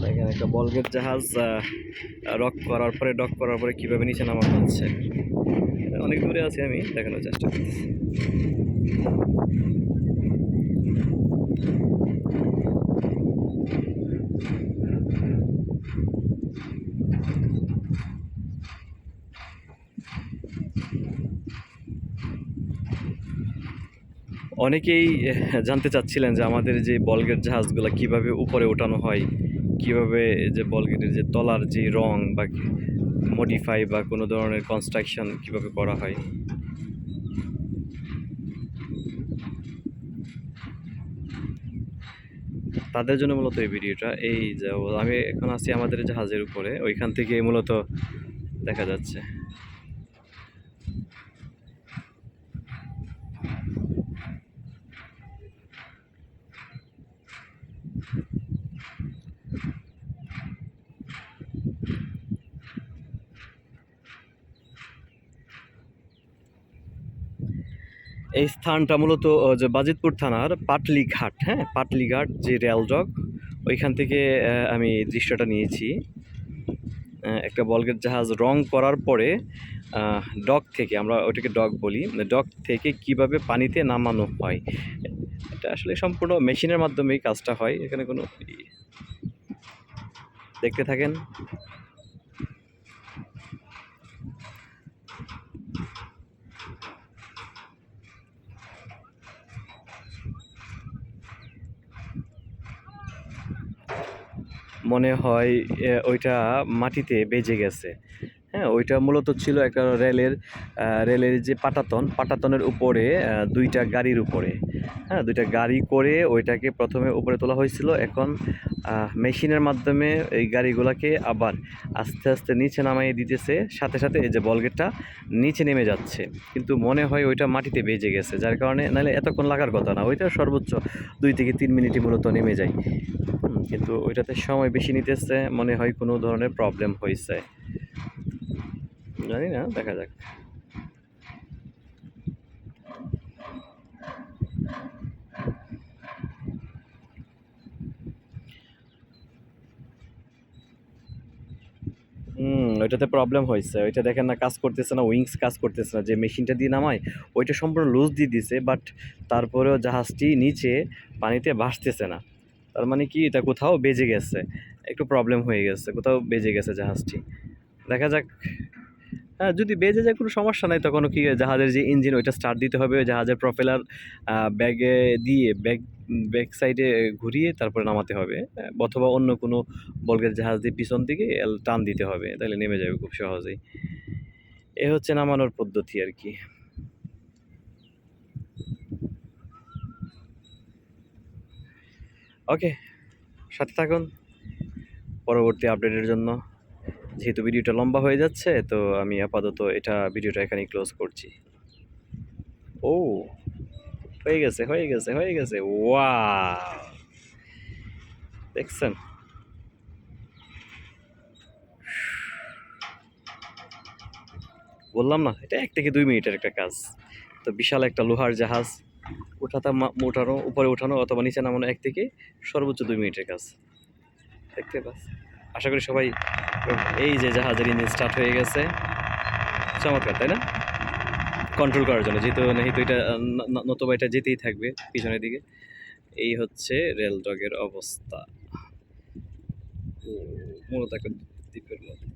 দেখেন একটা বলগেট জাহাজ রক করার পরে, ডক করার পরে কীভাবে নিচে নামানো হচ্ছে অনেক দূরে আছি আমি, দেখানোর চেষ্টা করতেছি। অনেকেই জানতে চাচ্ছিলেন যে আমাদের যে বলগেট জাহাজগুলো কীভাবে উপরে ওঠানো হয়, কীভাবে যে বলগেটের যে তলার যে রং বা মডিফাই বা কোনো ধরনের কনস্ট্রাকশন কীভাবে করা হয়? তাদের জন্য মূলত এই ভিডিওটা। এই যে আমি এখন আছি আমাদের জাহাজের উপরে, ওইখান থেকে মূলত দেখা যাচ্ছে। এই স্থানটা মূলত যে বাজিতপুর থানার পাটলি ঘাট হ্যাঁ? পাটলি ঘাট যে রেল ডক ওইখান থেকে আমি দৃশ্যটা নিয়েছি। একটা বলগেট জাহাজ রং করার পরে ডক থেকে, আমরা ওটাকে ডক বলি ডক থেকে কীভাবে পানিতে নামানো হয়, এটা আসলে সম্পূর্ণ মেশিনের মাধ্যমেই কাজটা হয়, এখানে কোনো দেখতে থাকেন। মনে হয় ওইটা মাটিতে বেজে গেছে। হ্যাঁ ওইটা মূলত ছিল একটা রেলের রেলের যে পাটাতন, পাটাতনের উপরে দুইটা গাড়ির উপরে। হ্যাঁ দুইটা গাড়ি করে ওইটাকে প্রথমে উপরে তোলা হয়েছিল। এখন মেশিনের মাধ্যমে এই গাড়িগুলোকে আবার আস্তে আস্তে নিচে নামাইয়ে দিতেছে। সাথে সাথে এই যে বলগেটটা নিচে নেমে যাচ্ছে। কিন্তু মনে হয় ওইটা মাটিতে বেজে গেছে। যার কারণে নাহলে এতক্ষণ লাগার কথা না। ওইটা সর্বোচ্চ দুই থেকে তিন মিনিটই মূলত নেমে যায়। কিন্তু ওইটাতে সময় বেশি নিতেছে, মনে হয় কোনো ধরনের প্রবলেম হয়েছে জানি না, দেখা যাক। হুম, ওইটাতে প্রবলেম হয়েছে ওইটা দেখেন না, কাজ করতেছে না উইংস কাজ করতেছে না, যে মেশিনটা দিয়ে নামায়, ওইটা সম্পূর্ণ লুজ দিয়ে দিছে বাট তারপরেও জাহাজটি নিচে পানিতে ভাসতেছে না। তার মানে কি, এটা কোথাও বেজে গেছে। একটু প্রবলেম হয়ে গেছে, কোথাও বেজে গেছে জাহাজটি। দেখা যাক। হ্যাঁ যদি বেজে যায় কোনো সমস্যা নাই তখন কি জাহাজের যে ইঞ্জিন ওইটা স্টার্ট দিতে হবে। জাহাজের প্রপেলার ব্যাগে দিয়ে ব্যাগ ব্যাক সাইডে ঘুরিয়ে তারপরে নামাতে হবে। অথবা অন্য কোনো বলগের জাহাজ দিয়ে পিছন দিকে টান দিতে হবে। তাহলে নেমে যাবে খুব সহজেই। এ হচ্ছে নামানোর পদ্ধতি আর কি। ওকে, সাথে থাকুন। পরবর্তী আপডেটের জন্য। যেহেতু ভিডিওটা লম্বা হয়ে যাচ্ছে, তো আমি আপাতত এটা ভিডিওটা এখানেই ক্লোজ করছি। ও, হয়ে গেছে হয়ে গেছে হয়ে গেছে। ওয়া দেখছেন? বললাম না, এটা এক থেকে দুই মিনিটের একটা কাজ। তো বিশাল একটা লোহার জাহাজ। ওঠাতে মা- ওঠানো উপরে উঠানো অথবা নিচে নামানো এক থেকে সর্বোচ্চ দুই মিনিটের কাজ। দেখতে পাস আশা করি সবাই এই যে জাহাজের ইঞ্জিন স্টার্ট হয়ে গেছে। চমৎকার, তাই না? কন্ট্রোল করার জন্য, যেহেতু যেহেতু এটা নতুবা এটা যেতেই থাকবে পিছনের দিকে। এই হচ্ছে রেল ডগের অবস্থা। মূলত একটা দ্বীপের মতো।